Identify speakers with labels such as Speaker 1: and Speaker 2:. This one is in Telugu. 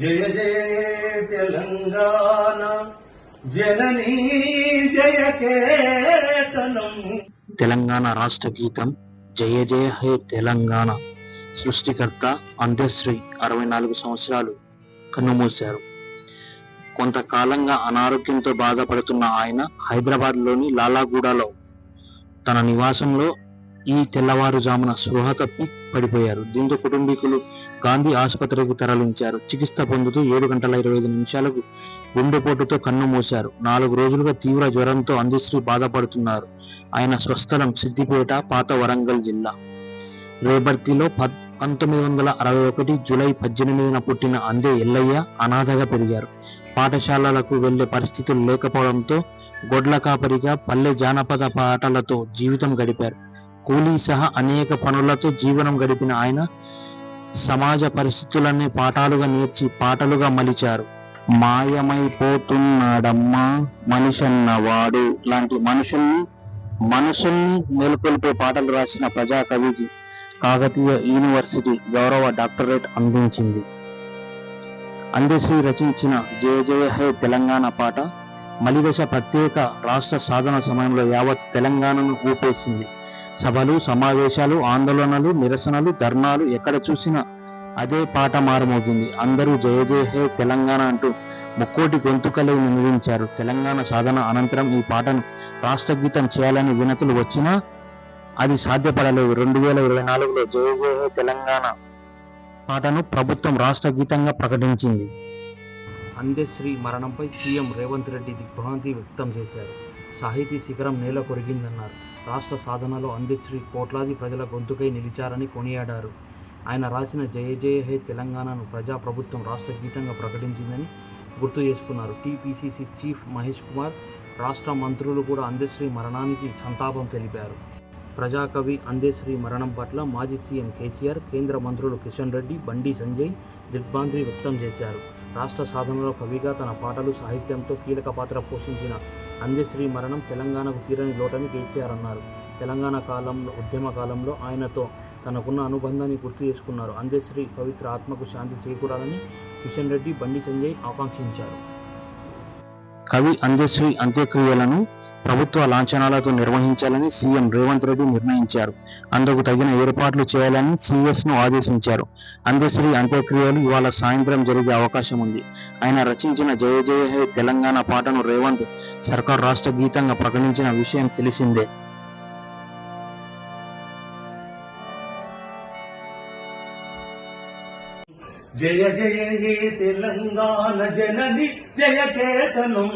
Speaker 1: జయ జయ తెలంగాణ జననీ జయ కేతనం.
Speaker 2: తెలంగాణ రాష్ట్ర గీతం జయ జయ హే తెలంగాణ. సృష్టికర్త అంత్యశ్రీ అరవై నాలుగు సంవత్సరాలు కన్నుమూశారు. కొంతకాలంగా అనారోగ్యంతో బాధపడుతున్న ఆయన హైదరాబాద్లోని లాలాగూడలో తన నివాసంలో ఈ తెల్లవారుజామున స్పృహ తప్పి పడిపోయారు. దీంతో కుటుంబీకులు గాంధీ ఆసుపత్రికి తరలించారు. చికిత్స పొందుతూ ఏడు గంటల ఇరవై ఐదు నిమిషాలకు గుండెపోటుతో కన్ను మూశారు. నాలుగు రోజులుగా తీవ్ర జ్వరంతో అందిశ్రీ బాధపడుతున్నారు ఆయన స్వస్థలం సిద్దిపేట పాత వరంగల్ జిల్లా. రేబర్తిలో పద్- పంతొమ్మిది వందల అరవై ఒకటి జూలై పద్దెనిమిదిన పుట్టిన అందే ఎల్లయ్య అనాథగా పెరిగారు. పాఠశాలలకు వెళ్ళే పరిస్థితులు లేకపోవడంతో గొడ్ల కాపరిగా పల్లె జానపద పాటలతో జీవితం గడిపారు. కూలీ సహా అనేక పనులతో జీవనం గడిపిన ఆయన సమాజ పరిస్థితులన్నీ పాఠాలుగా నేర్చి పాటలుగా మలిచారు. మాయమైపోతున్నాడమ్మా మనిషన్నవాడు. లాంటి మనుషుల్ని మనుషుల్ని మేలుకొల్పే పాటలు రాసిన ప్రజాకవికి కాకతీయ యూనివర్సిటీ గౌరవ డాక్టరేట్ అందించింది. అందశ్రీ రచించిన జయ జయ హే తెలంగాణ పాట మలిదశ ప్రత్యేక రాష్ట్ర సాధన సమయంలో యావత్ తెలంగాణను ఊపేసింది. సభలు సమావేశాలు ఆందోళనలు నిరసనలు ధర్నాలు ఎక్కడ చూసినా అదే పాట మారుమోగింది అందరూ జయ జయ హే తెలంగాణ అంటూ ముక్కోటి గొంతుకలే నిర్మించారు తెలంగాణ సాధన అనంతరం ఈ పాటను రాష్ట్ర గీతం చేయాలని వినతులు వచ్చినా అది సాధ్యపడలేదు. రెండు వేల ఇరవై నాలుగులో జయ జయ హే తెలంగాణ పాటను ప్రభుత్వం రాష్ట్ర గీతంగా ప్రకటించింది.
Speaker 3: అందశ్రీ మరణంపై సీఎం రేవంత్ రెడ్డి దిగ్భ్రాంతి వ్యక్తం చేశారు. సాహితీ శిఖరం నేల కొరిగిందన్నారు. రాష్ట్ర సాధనలో అందశ్రీ కోట్లాది ప్రజల గొంతుకై నిలిచారని కొనియాడారు. ఆయన రాసిన జయ జయ హే తెలంగాణను ప్రజాప్రభుత్వం రాష్ట్ర గీతంగా ప్రకటించిందని గుర్తు చేసుకున్నారు. టీపీసీసీ చీఫ్ మహేష్ కుమార్ రాష్ట్ర మంత్రులు కూడా అందశ్రీ మరణానికి సంతాపం తెలిపారు. ప్రజాకవి అందేశ్రీ మరణం పట్ల మాజీ సీఎం కేసీఆర్ కేంద్ర మంత్రులు కిషన్ రెడ్డి బండి సంజయ్ దిగ్భ్రాంతి వ్యక్తం చేశారు. రాష్ట్ర సాధనలో కవిగా తన పాటలు సాహిత్యంతో కీలక పాత్ర పోషించిన అందేశ్రీ మరణం తెలంగాణకు తీరని లోటని కేసీఆర్ అన్నారు. తెలంగాణ కాలంలో ఉద్యమ కాలంలో ఆయనతో తనకున్న అనుబంధాన్ని గుర్తు చేసుకున్నారు. అందేశ్రీ పవిత్ర ఆత్మకు శాంతి చేకూరాలని కిషన్ రెడ్డి బండి సంజయ్ ఆకాంక్షించారు.
Speaker 2: కవి అందేశ్రీ అంత్యక్రియలను ప్రభుత్వ లాంఛనాలతో నిర్వహించాలని సీఎం రేవంత్ రెడ్డి నిర్ణయించారు. అందుకు తగిన ఏర్పాట్లు చేయాలని సిఎస్ను ఆదేశించారు. అందశ్రీ అంత్యక్రియలు ఇవాళ సాయంత్రం జరిగే అవకాశం ఉంది. ఆయన రచించిన జయ జయ హే తెలంగాణ పాటను రేవంత్ సర్కార్ రాష్ట్ర గీతంగా ప్రకటించిన విషయం తెలిసిందే.
Speaker 1: జయ జయ హే తెలంగాణ జనని జయ కేతనం.